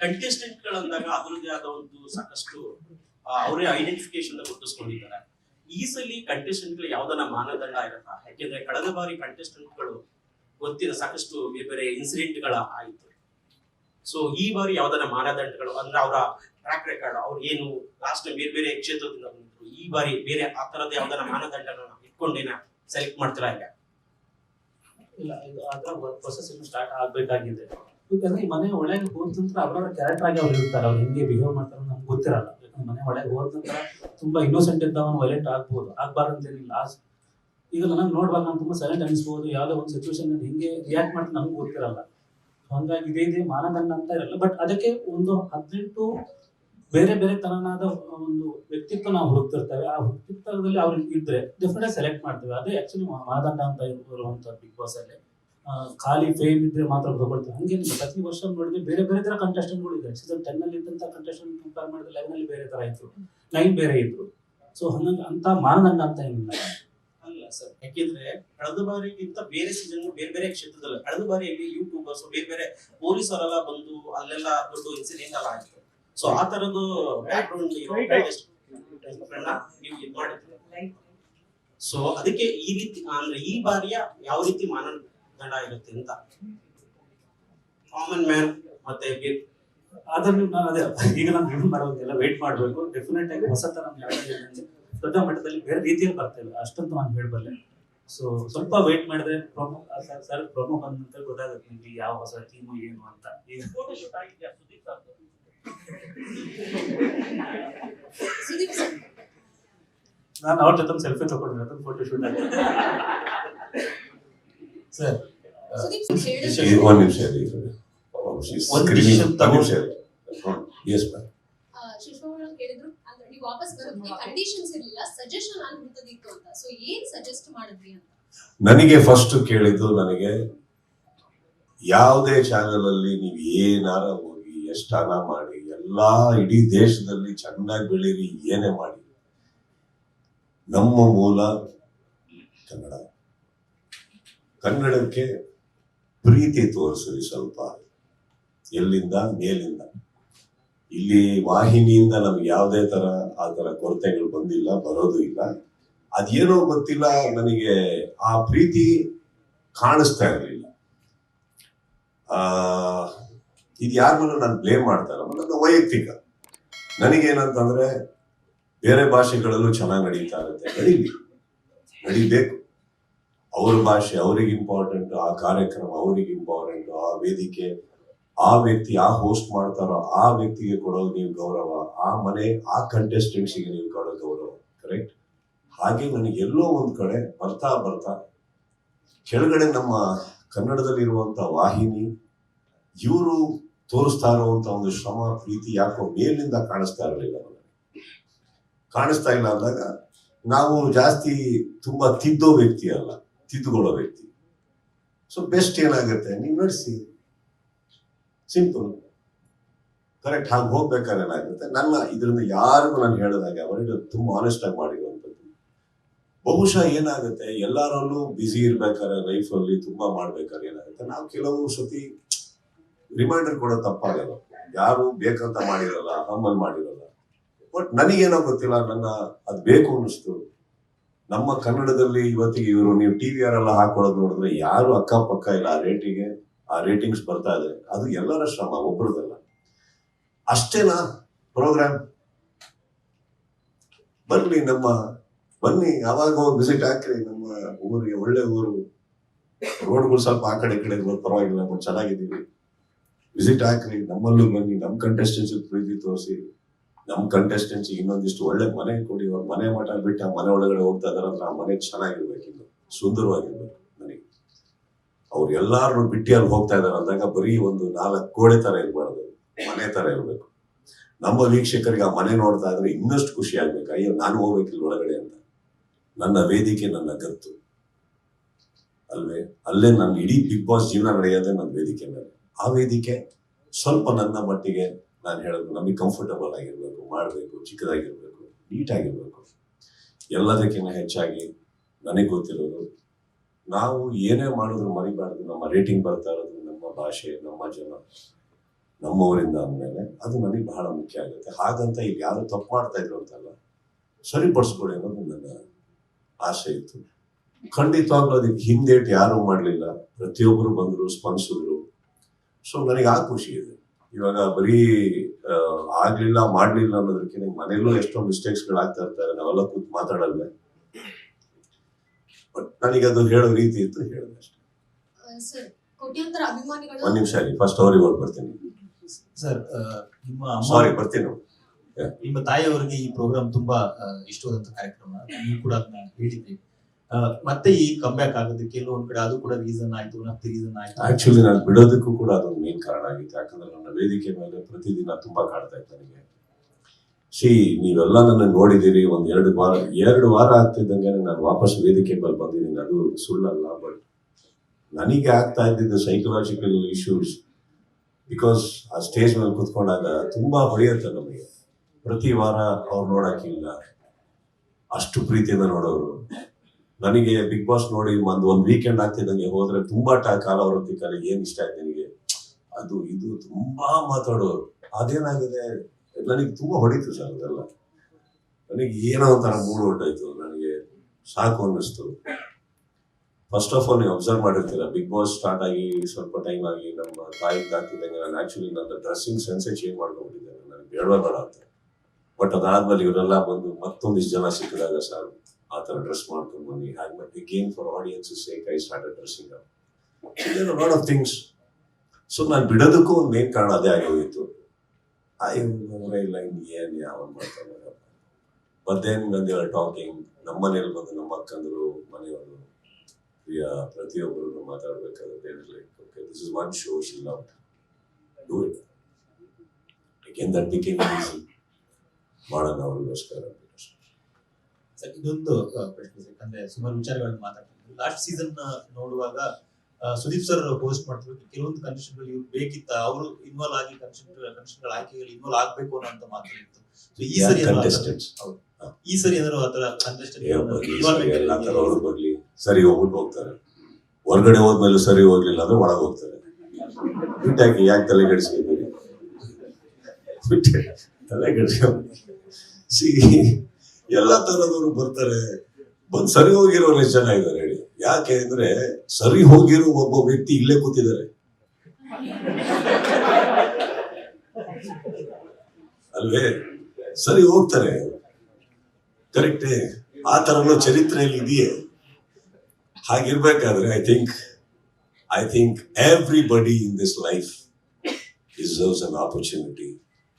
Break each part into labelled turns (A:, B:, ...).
A: Contestant ಗಳಂದಾಗ ಅದರದ್ದೇ ಆದ ಒಂದು ಸಾಕಷ್ಟು ಅವರೇ ಐಡೆಂಟಿಫಿಕೇಶನ್ ಗುರುತಿಸ್ಕೊಂಡಿದ್ದಾರೆ. ಈ ಸಲ ಕಂಟೆಸ್ಟೆಂಟ್ಗಳು ಯಾವ್ದನ್ನ ಮಾನದಂಡ ಇರತ್ತಾ? ಯಾಕೆಂದ್ರೆ ಕಳೆದ ಬಾರಿ ಕಂಟೆಸ್ಟೆಂಟ್ಗಳು ಗೊತ್ತಿರ ಸಾಕಷ್ಟು ಬೇರೆ ಬೇರೆ ಇನ್ಸಿಡೆಂಟ್ಗಳ ಆಯಿತು. ಸೊ ಈ ಬಾರಿ ಯಾವ್ದನ್ನ ಮಾನದಂಡಗಳು, ಅಂದ್ರೆ ಅವರ ಟ್ರ್ಯಾಕ್ ರೆಕಾರ್ಡ್ ಅವ್ರು ಏನು ಲಾಸ್ಟ್ ಬೇರೆ ಬೇರೆ ಕ್ಷೇತ್ರದಿಂದ ಬಂದಿದ್ರು, ಈ ಬಾರಿ ಬೇರೆ ಆ ತರದ ಯಾವ್ದನ್ನ ಮಾನದಂಡಗಳನ್ನ ಇಟ್ಕೊಂಡೇನ ಸೆಲೆಕ್ಟ್ ಮಾಡ್ತೀರಾ ಈಗ
B: ಇಲ್ಲ, ಇದು ಅದರ ಪ್ರೊಸೆಸ್ ಸ್ಟಾರ್ಟ್ ಆಗ್ಬೇಕಾಗಿದೆ. ಯಾಕಂದ್ರೆ ಈ ಮನೆ ಒಳಗೆ ಹೋದ ನಂತರ ಅವರ ಕ್ಯಾರೆಕ್ಟರ್ ಆಗಿ ಅವ್ರು ಇರ್ತಾರೆ. ಅವ್ರು ಹೆಂಗೆ ಬಿಹೇವ್ ಮಾಡ್ತಾರೆ ನಮ್ಗೆ ಗೊತ್ತಿರಲ್ಲ. ಯಾಕಂದ್ರೆ ಮನೆ ಒಳಗೆ ಹೋದ ನಂತರ ತುಂಬಾ ಇನ್ನೋಸೆಂಟ್ ಇದ್ದವನು ವೈಲೆಂಟ್ ಆಗ್ಬೋದು. ಆಗ್ಬಾರ್ದು ಅಂತೇನಿಲ್ಲ ಲಾಸ್ಟ್ ಈಗ ನನಗೆ ನೋಡ್ಬಾರ್ದು ನಾನು ತುಂಬಾ ಸೈಲೆಂಟ್ ಅನಿಸ್ಬೋದು. ಯಾವುದೋ ಒಂದು ಸಿಚುವೇಶನ್ ಹೆಂಗೆ ರಿಯಾಕ್ಟ್ ಮಾಡ್ತಾರೆ ನಮ್ಗೆ ಗೊತ್ತಿರಲ್ಲ. ಹಂಗಾಗಿ ಇದೇ ಇದೆ ಮಾನದಂಡ ಅಂತ ಇರಲ್ಲ. ಬಟ್ ಅದಕ್ಕೆ ಒಂದು ಹದಿನೆಂಟು ಬೇರೆ ಬೇರೆ ತರನಾದ ಒಂದು ವ್ಯಕ್ತಿತ್ವ ನಾವು ಹುಡುಕ್ತಿರ್ತೇವೆ. ಆ ವ್ಯಕ್ತಿತ್ವದಲ್ಲಿ ಅವ್ರಿಗೆ ಇದ್ರೆ ಡೆಫಿನೆಟ್ ಸೆಲೆಕ್ಟ್ ಮಾಡ್ತೇವೆ. ಅದೇ ಆಕ್ಚುಲಿ ಮಾನದಂಡ ಅಂತ ಇರುವಂತ ಬಿಗ್ ಬಾಸ್ ಅಲ್ಲಿ. ಖಾಲಿ ಫೇಮ್ ಇದ್ರೆ ಮಾತ್ರ ತಗೊಳ್ತೀವಿ ಹಂಗೇನಿಲ್ಲ. ಪ್ರತಿ ವರ್ಷ ನೋಡಿದ್ರೆ ಬೇರೆ ಬೇರೆ ತರ ಕಂಟೆಸ್ಟೆಂಟ್ಗಳು ಇದೆ ಸೀಸನ್ ಟೆನ್ ಅಲ್ಲಿ ಇದ್ದಂತ ಕಂಟೆಸ್ಟೆಂಟ್ ಕಂಪೇರ್ ಮಾಡಿದ್ರೆ ಲೆವೆನ್ ಅಲ್ಲಿ ಬೇರೆ ತರ ಇತ್ತು. ನೈನ್ ಬೇರೆ ಇದ್ರು. ಸೊ ಹಂಗಂತ ಅಂತ ಮಾನದಂಡ ಅಂತ ಏನಿಲ್ಲ.
A: ಅಲ್ಲ ಸರ್ ಯಾಕೆಂದ್ರೆ ಕಳೆದ ಬಾರಿಗಿಂತ ಬೇರೆ ಸೀಸನ್ ಬೇರೆ ಬೇರೆ ಕ್ಷೇತ್ರದಲ್ಲಿ ಕಳೆದ ಬಾರಿಯಲ್ಲಿ ಯೂಟ್ಯೂಬರ್ಸ್ ಬೇರೆ ಬೇರೆ ಪೊಲೀಸರೆಲ್ಲ ಬಂದು ಅಲ್ಲೆಲ್ಲ ದೊಡ್ಡ ಇನ್ಸಿಡೆಂಟ್ ಎಲ್ಲ ಆಯ್ತು. ಸೊ ಆ ತರದ್ದು ಬ್ಯಾಕ್ ಗ್ರೌಂಡ್ ನೀವು ಇದು ಮಾಡಿದ್ರಿ ಸೊ ಅದಕ್ಕೆ ಈ ರೀತಿ ಅಂದ್ರೆ ಈ ಬಾರಿಯ ಯಾವ ರೀತಿ ಮಾನದಂಡ ಇರುತ್ತೆ ಅಂತ. ಕಾಮನ್ ಮ್ಯಾನ್ ಮತ್ತೆ
B: ಅದನ್ನು ನಾನು ಅದೇ ಈಗ ನಾನು ರಿವ್ಯೂ ಮಾಡೋದೆಲ್ಲ ವೇಟ್ ಮಾಡಬೇಕು. ಡೆಫಿನೆಟ್ ಆಗಿ ಹೊಸ ಯಾವುದೇ ದೊಡ್ಡ ಮಟ್ಟದಲ್ಲಿ ಬೇರೆ ರೀತಿಯಲ್ಲಿ ಬರ್ತೇವೆ ಅಷ್ಟಂತೂ ನಾನು ಹೇಳಬಲ್ಲೆ. ಸೊ ಸ್ವಲ್ಪ ವೇಟ್ ಮಾಡಿದ್ರೆ ಪ್ರೊಮೋ ಸರ್ ಸರ್ ಪ್ರೊಮೋ ಬಂದ ನಂತರ ಗೊತ್ತಾಗುತ್ತೆ ನಿಮ್ಗೆ ಯಾವ ಹೊಸ ಟೀಮು ಏನು ಅಂತ. ಈಗ
A: ಫೋಟೋಶೂಟ್ ಆಗಿದ್ಯಾ ಸುದೀಪ್ ಸರ್ದು?
C: ಸುದೀಪ್ ಸರ್.
B: ನಾನು ಅವ್ರ ಜೊತೆ ಸೆಲ್ಫಿ ತಗೊಂಡಿರೋದು ಫೋಟೋ ಶೂಟ್ ಆಗಿದೆ
D: ಸರ್
C: ಸುದೀಪ್ ಸರ್ ಹೇಳಿದ್ರು
D: ಈ ಒಂದು ನಿಮಿಷ ಇರಿ She's
A: ಒಂದು
D: screaming.
A: ನಿಮಿಷ
D: ಒಂದು ಎಸ್ ಮ್ಯಾಮ್
C: ಶಿಶು ಅವರು ಕೇಳಿದ್ರು ಅಂದ್ರೆ ನೀವು ವಾಪಸ್ ಬರೋದಕ್ಕೆ ಕಂಡೀಷನ್ಸ್ ಇರ್ಲಿಲ್ಲ ಸಜೆಷನ್ ಅನ್ನುವಂಥದ್ದಿತ್ತು ಅಂತ. ಸೊ ಏನ್ ಸಜೆಸ್ಟ್ ಮಾಡಿದ್ರಿ ಅಂತ?
D: ನನಗೆ ಫಸ್ಟ್ ಕೇಳಿದ್ದು ನನಗೆ ಯಾವುದೇ ಚಾನೆಲ್ ಅಲ್ಲಿ ನೀವು ಏನಾರ ಹೋಗಿ ಎಷ್ಟು ಹಣ ಮಾಡಿ ಎಲ್ಲಾ ಇಡೀ ದೇಶದಲ್ಲಿ ಚೆನ್ನಾಗಿ ಬೆಳೀರಿ ಏನೇ ಮಾಡಿ. ನಮ್ಮ ಮೂಲ ಕನ್ನಡ. ಕನ್ನಡಕ್ಕೆ ಪ್ರೀತಿ ತೋರಿಸ್ರಿ ಸ್ವಲ್ಪ. ಎಲ್ಲಿಂದ? ಮೇಲಿಂದ. ಇಲ್ಲಿ ವಾಹಿನಿಯಿಂದ ನಮ್ಗೆ ಯಾವುದೇ ತರ ಆ ತರ ಕೊರತೆಗಳು ಬಂದಿಲ್ಲ, ಬರೋದು ಇಲ್ಲ. ಅದೇನೋ ಗೊತ್ತಿಲ್ಲ, ನನಗೆ ಆ ಪ್ರೀತಿ ಕಾಣಿಸ್ತಾ ಇರಲಿಲ್ಲ. ಆ, ಇದು ಯಾರನ್ನೂ ನಾನು ಬ್ಲೇಮ್ ಮಾಡ್ತಾ ಇಲ್ಲ ನನ್ನ ವೈಯಕ್ತಿಕ. ನನಗೇನಂತಂದ್ರೆ ಬೇರೆ ಭಾಷೆಗಳಲ್ಲೂ ಚೆನ್ನಾಗಿ ನಡೀತಾ ಇರುತ್ತೆ. ನಡೀಲಿ. ನಡಿಬೇಕು. ಅವ್ರ ಭಾಷೆ ಅವ್ರಿಗೆ ಇಂಪಾರ್ಟೆಂಟ್ ಆ ಕಾರ್ಯಕ್ರಮ ಅವ್ರಿಗೆ ಇಂಪಾರ್ಟೆಂಟ್ ಆ ವೇದಿಕೆ, ಆ ವ್ಯಕ್ತಿ ಆ ಹೋಸ್ಟ್ ಮಾಡ್ತಾರೋ ಆ ವ್ಯಕ್ತಿಗೆ ಕೊಡೋದು ನೀವು ಗೌರವ, ಆ ಮನೆ, ಆ ಕಂಟೆಸ್ಟೆಂಟ್ಸಿಗೆ ನೀವು ಕೊಡೋ ಗೌರವ ಕರೆಕ್ಟ್ ಹಾಗೆ ನನಗೆ ಎಲ್ಲೋ ಒಂದು ಕಡೆ ಬರ್ತಾ ಬರ್ತಾ ಕೆಳಗಡೆ ನಮ್ಮ ಕನ್ನಡದಲ್ಲಿರುವಂತ ವಾಹಿನಿ, ಇವರು ತೋರಿಸ್ತಾ ಇರುವಂತ ಒಂದು ಶ್ರಮ, ಪ್ರೀತಿ ಯಾಕೋ ಮೇಲಿಂದ ಕಾಣಿಸ್ತಾ ಇರಲಿಲ್ಲ ಕಾಣಿಸ್ತಾ ಇಲ್ಲ ಅಂದಾಗ ನಾವು ಜಾಸ್ತಿ ತುಂಬಾ ತಿದ್ದೋ ವ್ಯಕ್ತಿ ಅಲ್ಲ. ತಿದ್ದುಕೊಳ್ಳೋ ವ್ಯಕ್ತಿ ಸೊ ಬೆಸ್ಟ್ ಏನಾಗುತ್ತೆ? ನೀವು ನಡೆಸಿ. ಸಿಂಪಲ್ ಕರೆಕ್ಟ್ ಹಾಗೆ ಹೋಗ್ಬೇಕಾದ್ರೆ ಏನಾಗುತ್ತೆ? ನನ್ನ ಇದರಿಂದ ಯಾರಿಗೂ ನಾನು ಹೇಳಿದಾಗ ಅವರಿಗೆ ತುಂಬಾ ಆನೆಸ್ಟ್ ಆಗಿ ಮಾಡಿರುವಂಥದ್ದು. ಬಹುಶಃ ಏನಾಗುತ್ತೆ? ಎಲ್ಲರಲ್ಲೂ ಬ್ಯುಸಿ ಇರ್ಬೇಕಾದ್ರೆ ಲೈಫ್ ಅಲ್ಲಿ ತುಂಬಾ ಮಾಡ್ಬೇಕಾದ್ರೆ ಏನಾಗುತ್ತೆ? ನಾವು ಕೆಲವು ಸತಿ ರಿಮೈಂಡರ್ ಕೊಡೋ ತಪ್ಪಾಗಲ್ಲ. ಯಾರು ಬೇಕಂತ ಮಾಡಿರಲ್ಲ ಹಮ್ಮಲ್ ಮಾಡಿರಲ್ಲ. ಬಟ್ ನನಗೇನೋ ಗೊತ್ತಿಲ್ಲ, ನನ್ನ ಅದು ಬೇಕು ಅನ್ನಿಸ್ತು. ನಮ್ಮ ಕನ್ನಡದಲ್ಲಿ ಇವತ್ತಿಗೆ ಇವರು ನೀವು ಟಿವಿ ಯಾರೆಲ್ಲ ಹಾಕೊಳ್ಳೋದು ನೋಡಿದ್ರೆ ಯಾರು ಅಕ್ಕಪಕ್ಕ ಇಲ್ಲ ಆ ರೇಟಿಗೆ ಆ ರೇಟಿಂಗ್ಸ್ ಬರ್ತಾ ಇದೆ. ಅದು ಎಲ್ಲರ ಶ್ರಮ ಒಬ್ಬರದಲ್ಲ ಅಷ್ಟೇನಾ ಪ್ರೋಗ್ರಾಮ್ ಬನ್ನಿ ನಮ್ಮ, ಬನ್ನಿ ಯಾವಾಗ ಹೋಗಿ ವಿಸಿಟ್ ಹಾಕ್ರಿ ನಮ್ಮ ಊರಿಗೆ, ಒಳ್ಳೆ ಊರು. ರೋಡ್ಗಳು ಸ್ವಲ್ಪ ಆ ಕಡೆ ಕಡೆ ಪರವಾಗಿಲ್ಲ ಬಟ್ ಚೆನ್ನಾಗಿದ್ದೀವಿ. ವಿಸಿಟ್ ಹಾಕ್ರಿ, ನಮ್ಮಲ್ಲೂ ಬನ್ನಿ ನಮ್ಮ ಕಂಟೆಸ್ಟೆನ್ಸಿ ಪ್ರೀತಿ ತೋರಿಸಿ. ನಮ್ಮ ಕಂಟೆಸ್ಟೆನ್ಸ್ ಇನ್ನೊಂದಿಷ್ಟು ಒಳ್ಳೆ ಮನೆ ಕೊಡಿ ಅವ್ರ ಮನೆ ಮಠ ಬಿಟ್ಟು ಆ ಮನೆ ಒಳಗಡೆ ಹೋಗ್ತಾ ಇದಾರೆ ಅಂದ್ರೆ ಆ ಮನೆ ಚೆನ್ನಾಗಿರ್ಬೇಕಿಲ್ಲ ಸುಂದರವಾಗಿರ್ಬೇಕು ಮನೆ ಅವ್ರು ಎಲ್ಲಾರು ಬಿಟ್ಟು ಅಲ್ಲಿ ಹೋಗ್ತಾ ಇದಾರೆ ಅಂದಾಗ ಬರೀ ಒಂದು ನಾಲ್ಕು ಕೋಡೆ ತರ ಇರಬಾರ್ದು, ಮನೆ ತರ ಇರಬೇಕು. ನಮ್ಮ ವೀಕ್ಷಕರಿಗೆ ಆ ಮನೆ ನೋಡ್ತಾ ಇದ್ರೆ ಇನ್ನಷ್ಟು ಖುಷಿ ಆಗ್ಬೇಕು, ಅಯ್ಯೋ ನಾನು ಹೋಗ್ಬೇಕಿಲ್ಲ ಒಳಗಡೆ ಅಂತ. ನನ್ನ ವೇದಿಕೆ ನನ್ನ ಗತ್ತು. ಅಲ್ವೇ? ಅಲ್ಲೇ ನನ್ನ ಇಡೀ ಬಿಗ್ ಬಾಸ್ ಜೀವನ ನಡೆಯೋದೇ ನನ್ನ ವೇದಿಕೆ ಮೇಲೆ. ಆ ವೇದಿಕೆ ಸ್ವಲ್ಪ ನನ್ನ ಮಟ್ಟಿಗೆ ನಾನು ಹೇಳೋದು ನಮಗೆ ಕಂಫರ್ಟಬಲ್ ಆಗಿರಬೇಕು, ಮಾಡಬೇಕು, ಚಿಕ್ಕದಾಗಿರಬೇಕು, ನೀಟಾಗಿರಬೇಕು. ಎಲ್ಲದಕ್ಕಿಂತ ಹೆಚ್ಚಾಗಿ ನನಗೆ ಗೊತ್ತಿರೋದು ನಾವು ಏನೇ ಮಾಡಿದ್ರು ಮರಿಬಾರ್ದು, ನಮ್ಮ ರೇಟಿಂಗ್ ಬರ್ತಾ ಇರೋದು, ನಮ್ಮ ಭಾಷೆ, ನಮ್ಮ ಜನ, ನಮ್ಮವರಿಂದ ಅಂದಮೇಲೆ ಅದು ನನಗೆ ಬಹಳ ಮುಖ್ಯ ಆಗುತ್ತೆ. ಹಾಗಂತ ಈಗ ಯಾರು ತಪ್ಪು ಮಾಡ್ತಾ ಇದ್ರು ಅಂತಲ್ಲ, ಸರಿಪಡಿಸ್ಕೊಳ್ಳಿ ಅನ್ನೋದು ನನ್ನ ಆಸೆ ಇತ್ತು. ಖಂಡಿತವಾಗ್ಲೂ ಅದಕ್ಕೆ ಹಿಂದೇಟ್ ಯಾರು ಮಾಡಲಿಲ್ಲ. ಪ್ರತಿಯೊಬ್ಬರು ಬಂದರು, ಸ್ಪಂದಿಸಿದ್ರು. ಸೊ ನನಗೆ ಆ ಖುಷಿ ಇದೆ. ಇವಾಗ ಬರೀ ಆಗ್ಲಿಲ್ಲ ಮಾಡ್ಲಿಲ್ಲ ಅನ್ನೋದಕ್ಕಿಂತ ಮನೇಲೂ ಎಷ್ಟೋ ಮಿಸ್ಟೇಕ್ಸ್ಗಳಾಗ್ತಾ ಇರ್ತಾರೆ ನಾವೆಲ್ಲ ಕೂತ್ ಮಾತಾಡಲ್ವೇ? ಬಟ್ ನನಗೆ ಅದು ಹೇಳೋ ರೀತಿ ಇತ್ತು ಹೇಳಿದೆ ಅಷ್ಟೇ.
C: ಸರ್ ಕೋಟ್ಯಾಂತರ ಅಭಿಮಾನಿಗಳು
D: ಒಂದ್ ನಿಮಿಷ ಆಗಿ ಫಸ್ಟ್ ಅವ್ರಿಗೆ ಹೋಗಿ ಬರ್ತೀನಿ.
E: ಸರ್ ನಿಮ್ಮ
D: ಸಾರಿ ಬರ್ತೀನಿ.
E: ನಿಮ್ಮ ತಾಯಿಯವರಿಗೆ ಈ ಪ್ರೋಗ್ರಾಮ್ ತುಂಬಾ ಇಷ್ಟವಾದಂತ ಕಾರ್ಯಕ್ರಮ. ನೀವು ಕೂಡ ಅದನ್ನ ಹೇಳಿದ್ರಿ. ಆ, ಮತ್ತೆ ಈ ಕಂಬ್ಯಾಕ್ ಆಗೋದಕ್ಕೆ ಕೆಲವೊಂದ್ ಕಡೆ ಅದು ಕೂಡ ರೀಸನ್ ಆಯ್ತು, ಮತ್ತೆ ರೀಸನ್ ಆಯ್ತು.
D: ಆಕ್ಚುಲಿ ನಾನು ಬಿಡೋದಕ್ಕೂ ಕೂಡ ಅದೊಂದು ಮೇನ್ ಕಾರಣ ಆಗಿತ್ತು. ಯಾಕಂದ್ರೆ ನನ್ನ ವೇದಿಕೆ ಮೇಲೆ ಪ್ರತಿದಿನ ತುಂಬಾ ಕಾಡ್ತಾ ಇತ್ತು ನನಗೆ. ಶಿ ನೀವೆಲ್ಲ ನನ್ನ ನೋಡಿದ್ದೀರಿ. ಒಂದ್ ಎರಡು ವಾರ ಎರಡು ವಾರ ಆಗ್ತಿದ್ದಂಗೆ ನಾನು ವಾಪಸ್ ವೇದಿಕೆ ಮೇಲೆ ಬಂದಿದ್ದೀನಿ. ಅದು ಸುಳ್ಳಲ್ಲ ಬಟ್ ನನಗೆ ಆಗ್ತಾ ಇದ್ದಿದ್ದು ಸೈಕಲಾಜಿಕಲ್ ಇಶ್ಯೂಸ್ ಬಿಕಾಸ್ ಆ ಸ್ಟೇಜ್ ಮೇಲೆ ಕುತ್ಕೊಂಡಾಗ ತುಂಬಾ ಹೊಡೆಯುತ್ತೆ ನಮಗೆ. ಪ್ರತಿ ವಾರ ಅವ್ರು ನೋಡಕ್ಕಿಲ್ಲ. ಅಷ್ಟು ಪ್ರೀತಿಯಿಂದ ನೋಡೋರು. ನನಗೆ ಬಿಗ್ ಬಾಸ್ ನೋಡಿ ಒಂದು ಒಂದು ವೀಕೆಂಡ್ ಆಗ್ತಿದ್ದಂಗೆ ಹೋದ್ರೆ ತುಂಬಾ ಟ ಕಾಲ ಏನ್ ಇಷ್ಟ ಆಯ್ತು ನಿನಗೆ? ಅದು, ಇದು ತುಂಬಾ ಮಾತಾಡೋರು. ಅದೇನಾಗಿದೆ? ನನಗೆ ತುಂಬಾ ಹೊಡಿತು ಸರ್ ಅದೆಲ್ಲ. ನನಗೆ ಏನೋ ಒಂಥರ ಮೂಡ್ ಹೊರಟಾಯ್ತು ನನಗೆ ಸಾಕು ಅನ್ನಿಸ್ತು. ಫಸ್ಟ್ ಆಫ್ ಆಲ್ ನೀವು ಅಬ್ಸರ್ವ್ ಮಾಡಿರ್ತೀರ ಬಿಗ್ ಬಾಸ್ ಸ್ಟಾರ್ಟ್ ಆಗಿ ಸ್ವಲ್ಪ ಟೈಮ್ ಆಗಿ ನಮ್ಮ ತಾಯಿ ಆಗ್ತಿದ್ದಂಗೆ ನಾನು ಆಕ್ಚುಲಿ ನನ್ನ ಡ್ರೆಸ್ಸಿಂಗ್ ಸೆನ್ಸೇ ಚೇಂಜ್ ಮಾಡ್ಕೊಂಡಿದ್ದೇನೆ ನನಗೆ ಬೇಡವೇ ಬೇಡ ಅಂತ. ಬಟ್ ಅದಾದ್ಮೇಲೆ ಇವರೆಲ್ಲ ಬಂದು ಮತ್ತೊಂದಿಷ್ಟು ಜನ ಸಿಕ್ಕಿದಾಗ ಸರ್ ಆ ಥರ ಡ್ರೆಸ್ ಮಾಡ್ಕೊಂಡು ಬನ್ನಿ. ಹಾಗೆ game for audience sake I start dressing lot of things so ನಾನು ಬಿಡೋದಕ್ಕೂ ಒಂದು ಮೇನ್ ಕಾರಣ ಅದೇ ಆಗೋಗಿತ್ತು ಇಲ್ಲ, ಇನ್ನು ಏನು ಯಾವ ಮಾಡ್ತಾರೆ but then when they were talking ನಮ್ಮ ಮನೇಲಿ ಬಂದು ನಮ್ಮ ಅಕ್ಕಂದರು, ಮನೆಯವರು, ಪ್ರಿಯ ಪ್ರತಿಯೊಬ್ಬರು ಮಾತಾಡ್ಬೇಕಾದ್ರೆ like okay this is one show she love do it again that became easy ಮಾಡೋಣ ಅವ್ರಿಗೋಸ್ಕರ.
E: ಇದೊಂದು ಪ್ರಶ್ನೆ ಸರ್. ಯಾಕಂದ್ರೆ ಸುಮಾರು ವಿಚಾರಗಳನ್ನ ಮಾತಾಡ್ತೀನಿ ಲಾಸ್ಟ್ ಸೀಸನ್ ನೋಡುವಾಗ ಸುದೀಪ್ ಸರ್ ಪೋಸ್ಟ್ ಮಾಡ್ತಿದ್ರು. ಕೆಲವೊಂದು ಕಂಡೀಷನ್ಗಳು ಇವ್ರು ಬೇಕಿತ್ತ ಅವರು ಇನ್ವಾಲ್ವ್ ಆಗಿ ಕಂಡೀಷನ್ಗಳ ಆಯ್ಕೆಗಳು ಇನ್ವಾಲ್ವ್ ಆಗ್ಬೇಕು ಅನ್ನೋ ಮಾತು ಇತ್ತು. ಈ ಸರಿ ಈ ಸರಿ ಏನಾದ್ರು ಆತರ
D: ಅವ್ರು ಬರ್ಲಿ. ಸರಿ ಹೋಗ್ಬಿಟ್ಟು ಹೋಗ್ತಾರೆ. ಹೊರಗಡೆ ಹೋದ್ಮೇಲೆ ಸರಿ ಹೋಗ್ಲಿಲ್ಲ ಅಂದ್ರೆ ಒಳಗೆ ಹೋಗ್ತಾರೆ. ಬಿಟ್ಟಾಕಿ ಯಾಕೆ ತಲೆ ಬಿಟ್ಟೆ. ತಲೆ ಕೆಡಿಸ್ಕೊಂಡು ಸಿ ಎಲ್ಲ ತರದವರು ಬರ್ತಾರೆ. ಬಂದ್ ಸರಿ ಹೋಗಿರೋರು ಎಷ್ಟು ಇದ್ದಾರೆ ಹೇಳಿ. ಯಾಕೆ ಅಂದ್ರೆ ಸರಿ ಹೋಗಿರೋ ಒಬ್ಬ ವ್ಯಕ್ತಿ ಇಲ್ಲೇ ಕೂತಿದ್ದಾರೆ. ಅಲ್ವೇ? ಸರಿ ಹೋಗ್ತಾರೆ. ಕರೆಕ್ಟೇ, ಆ ತರ ಚರಿತ್ರೆಯಲ್ಲಿ ಇದೆಯೇ? ಹಾಗಿರ್ಬೇಕಾದ್ರೆ I think I think everybody in this life deserves an opportunity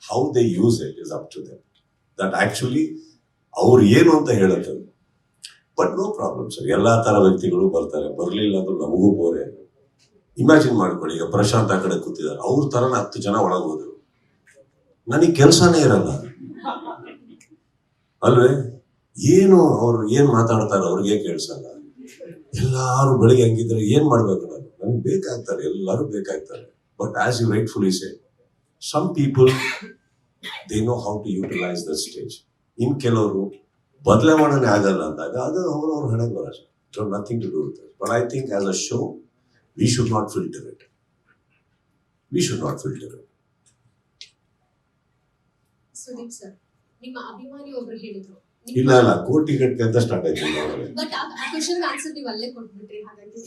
D: how they use it is up to that actually ಅವ್ರು ಏನು ಅಂತ ಹೇಳುತ್ತೆ ಬಟ್ ನೋ ಪ್ರಾಬ್ಲಮ್ ಸರ್ ಎಲ್ಲಾ ತರ ವ್ಯಕ್ತಿಗಳು ಬರ್ತಾರೆ. ಬರಲಿಲ್ಲ ಅಂದ್ರೆ ನಮಗೂ ಬೋರೆ. ಇಮ್ಯಾಜಿನ್ ಮಾಡ್ಕೊಳ್ಳಿ. ಈಗ ಪ್ರಶಾಂತ್ ಆ ಕಡೆ ಕೂತಿದ್ದಾರೆ. ಅವ್ರ ತರನ ಹತ್ತು ಜನ ಒಳಗೋದ್ರು ನನಗೆ ಕೆಲಸನೇ ಇರಲ್ಲ. ಅಲ್ವೇ? ಏನು ಅವ್ರು ಏನು ಮಾತಾಡ್ತಾರೆ ಅವ್ರಿಗೆ ಕೇಳಿಸಲ್ಲ. ಎಲ್ಲಾರು ಬೆಳಿಗ್ಗೆ ಹಂಗಿದ್ರೆ ಏನ್ ಮಾಡ್ಬೇಕು ನಾನು? ನನಗೆ ಬೇಕಾಗ್ತಾರೆ. ಎಲ್ಲರೂ ಬೇಕಾಗ್ತಾರೆ. But as you rightfully say some people they know how to utilise the stage in ಕೆಲವರು ಬದಲಾವಣೆ ಆಗಲ್ಲ ಅಂದಾಗ ಅದು ಅವ್ರವ್ರ ಹಣೆ ಬರ nothing to do with but I think as a show we should not filter it we should not filter it
C: Sudeep sir ನಿಮ್ಮ ಅಭಿಮಾನಿ ಒಬ್ರು ಹೇಳಿದ್ರು.
D: ಇಲ್ಲ ಇಲ್ಲ. ಕೋಟಿ ಗಟ್ಟಲೆ ಅಂತ ಸ್ಟಾರ್ಟ್ ಆಯ್ತು
C: ಬಟ್ ಆ ಕ್ವಶನ್ ಆನ್ಸರ್ ನೀವು ಅಲ್ಲೇ ಕೊಟ್ಬಿಟ್ರಿ. ಹಾಗಾಗಿ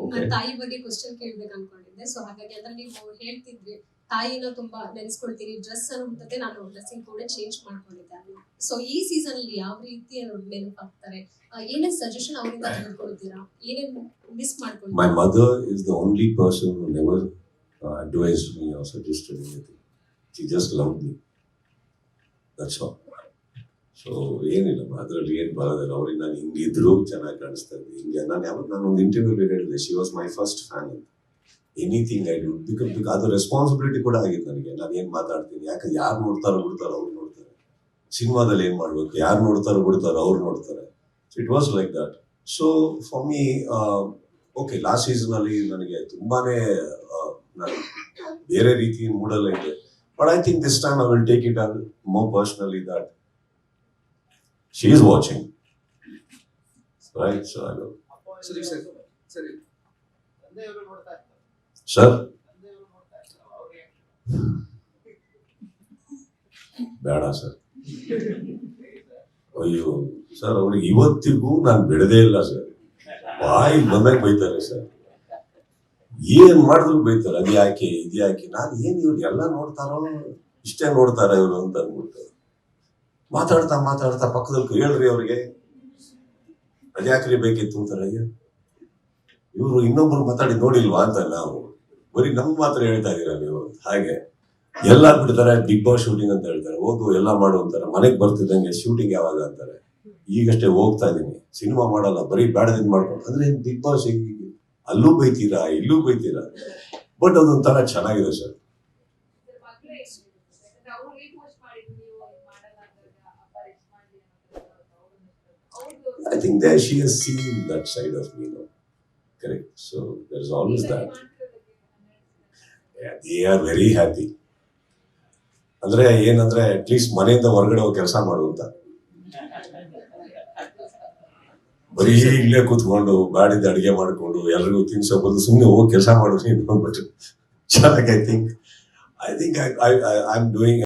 C: ನಿಮ್ಮ ತಾಯಿ ಬಗ್ಗೆ ಕ್ವಶನ್ ಕೇಳ್ಬೇಕು ಅನ್ಕೊಂಡಿದ್ದೆ. ಸೊ ಹಾಗಾಗಿ ಅಂದ್ರೆ ನೀವು ಹೇಳ್ತಿದ್ರಿ. ತಾಯಿನ ತುಂಬಾ ನೆನೆಸ್ಕೊಳ್ತೀನಿ ಡ್ರೆಸ್ ಅನ್ನುವಂಥದ್ದೇ ನಾನು ಡ್ರೆಸ್ಸಿಂಗ್ ಕೂಡ ಚೇಂಜ್ ಮಾಡ್ಕೊಂಡಿದ್ದೆ ಸೊ ಈ ಸೀಸನ್ ಅಲ್ಲಿ ಯಾವ ರೀತಿ ನೆನಪಾಗ್ತಾರೆ? ಏನೇನ್ ಸಜೆಷನ್ ಅವರಿಂದ ತೆಗೆದುಕೊಳ್ತೀರಾ? ಏನೇನ್ ಮಿಸ್ ಮಾಡ್ಕೊಳ್ತೀರಾ
D: mother is the only person who never uh, advised me or suggested anything. She just loved me. That's all. So ಏನಿಲ್ಲ ಅದರಲ್ಲಿ ಏನು ಬರೋದಿಲ್ಲ. ಅವ್ರಿಗೆ ನಾನು ಹಿಂಗಿದ್ರು ಚೆನ್ನಾಗಿ ಕಾಣಿಸ್ತಾ ಇದ್ದೆ. ಹಿಂಗೆ ನಾನು ಯಾವತ್ತು ನಾನು ಒಂದು ಇಂಟರ್ವ್ಯೂ ಹೇಳಿದೆ she was my first fan ಅಂತ. Anything I do because because ಅದು ರೆಸ್ಪಾನ್ಸಿಬಿಲಿಟಿ ಕೂಡ ಆಗಿತ್ತು ನನಗೆ. ನಾನು ಏನು ಮಾತಾಡ್ತೀನಿ? ಯಾಕೆ ಯಾರು ನೋಡ್ತಾರೋ ಬಿಡ್ತಾರೋ ಅವ್ರು ನೋಡ್ತಾರೆ. ಸಿನಿಮಾದಲ್ಲಿ ಏನು ಮಾಡ್ಬೇಕು? ಯಾರು ನೋಡ್ತಾರೋ ಬಿಡ್ತಾರೋ ಅವ್ರು ನೋಡ್ತಾರೆ. So it was like that so for me okay last season ಅಲ್ಲಿ ನನಗೆ ತುಂಬಾನೇ ಆ, ನಾನು ಬೇರೆ ರೀತಿ ಮೂಡಲ್ಲ ಇದೆ but I think this time I will take it more personally that she is watching right so I
F: ಸರಿ ಸರಿ ಸರಿ
D: ಸರ್ ಬೇಡ ಸರ್ ಅಯ್ಯೋ ಸರ್ ಅವ್ರಿಗೆ ಇವತ್ತಿಗೂ ನಾನು ಬಿಡದೇ ಇಲ್ಲ ಸರ್ ಬಾಯಿ ಬಂದಾಗ ಬೈತಾರೆ ಸರ್ ಏನ್ ಮಾಡಿದ್ರು ಬೈತಾರೆ? ಅದು ಯಾಕೆ? ಇದು ಯಾಕೆ? ನಾನು ಏನ್ ಇವ್ರು ಎಲ್ಲ ನೋಡ್ತಾರೋ ಇಷ್ಟೇ ನೋಡ್ತಾರೆ ಇವರು ಅಂತ ಅಂದ್ಬಿಟ್ಟು. ಮಾತಾಡ್ತಾ ಮಾತಾಡ್ತಾ ಪಕ್ಕದಲ್ಲಿ ಹೇಳ್ರಿ ಅವ್ರಿಗೆ. ಅದ್ಯಾಕ್ರಿ ಬೇಕಿತ್ತು ಅಂತಾರೆ, ಅಯ್ಯೋ. ಇವರು ಇನ್ನೊಬ್ರು ಮಾತಾಡಿ ನೋಡಿಲ್ವಾ ಅಂತ ನಾವು. ಬರೀ ನಮ್ಗೆ ಮಾತ್ರ ಹೇಳ್ತಾ ಇದೀರ ನೀವು? ಹಾಗೆ. ಎಲ್ಲ ಬಿಡ್ತಾರೆ, ಬಿಗ್ ಬಾಸ್ ಶೂಟಿಂಗ್ ಅಂತ ಹೇಳ್ತಾರೆ. ಹೋಗು ಎಲ್ಲ ಮಾಡು ಅಂತಾರೆ. ಮನೆಗೆ ಬರ್ತಿದ್ದಂಗೆ ಶೂಟಿಂಗ್ ಯಾವಾಗ ಅಂತಾರೆ? ಈಗಷ್ಟೇ ಹೋಗ್ತಾ ಇದೀನಿ. ಸಿನಿಮಾ ಮಾಡಲ್ಲ, ಬರೀ ಬ್ಯಾಡದಿಂದ ಮಾಡ್ಕೊಂಡು. ಅಂದ್ರೆ ಬಿಗ್ ಬಾಸ್ ಅಲ್ಲೂ ಬೈತೀರಾ, ಇಲ್ಲೂ ಬೈತೀರಾ? ಬಟ್ ಅದೊಂಥರ ಚೆನ್ನಾಗಿದೆ sir. I think they she seen that side of me correct so there is always that they are very happy ಅಂದ್ರೆ ಏನಂದ್ರೆ ಅಟ್ಲೀಸ್ಟ್ ಮನೆಯಿಂದ ಹೊರಗಡೆ ಹೋಗಿ ಕೆಲಸ ಮಾಡು ಅಂತ. ಬರೀ ಇಲ್ಲೇ ಕೂತ್ಕೊಂಡು ಬಾಡಿದ ಅಡಿಗೆ ಮಾಡಿಕೊಂಡು ಎಲ್ರಿಗೂ ತಿನ್ಸೋ ಬದಲು ಸುಮ್ಮನೆ ಹೋಗಿ ಕೆಲಸ ಮಾಡೋದು ಚೆನ್ನಾಗಿ I think I think I I am doing